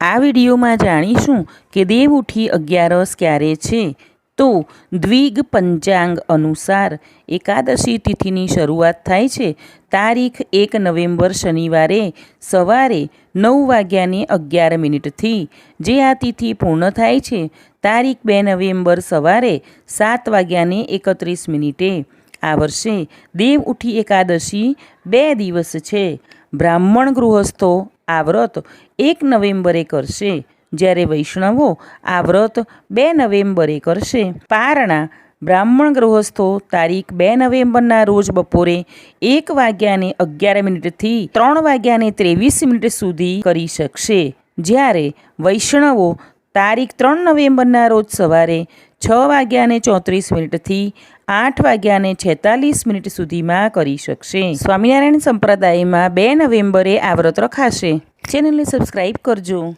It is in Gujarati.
આ વિડીયોમાં જાણીશું કે દેવ ઉઠી અગિયારસ ક્યારે છે. તો દ્વિગ પંચાંગ અનુસાર એકાદશી તિથિની શરૂઆત થાય છે. તારીખ એક નવેમ્બર શનિવારે સવારે નવ વાગ્યાને અગિયાર મિનિટથી. જે આ તિથિ પૂર્ણ થાય છે, તારીખ બે નવેમ્બર સવારે સાત વાગ્યાને એકત્રીસ મિનિટે. આ વર્ષે દેવ ઉઠી એકાદશી બે દિવસ છે. બ્રાહ્મણ ગૃહસ્થો આ વ્રત એક નવેમ્બરે કરશે. જ્યારે વૈષ્ણવો આ વ્રત બે નવેમ્બરે કરશે. પારણા, બ્રાહ્મણ ગૃહસ્થો તારીખ બે નવેમ્બરના રોજ બપોરે એક વાગ્યાને અગિયાર મિનિટથી ત્રણ વાગ્યાને ત્રેવીસ મિનિટ સુધી કરી શકશે. જ્યારે વૈષ્ણવો તારીખ ત્રણ નવેમ્બરના રોજ સવારે છ વાગ્યાને ચોત્રીસ મિનિટથી આઠ વાગ્યાને છેતાલીસ મિનિટ સુધીમાં કરી શકશે. સ્વામિનારાયણ સંપ્રદાયમાં બે નવેમ્બરે આ વ્રત રખાશે. ચેનલને સબસ્ક્રાઈબ કરજો.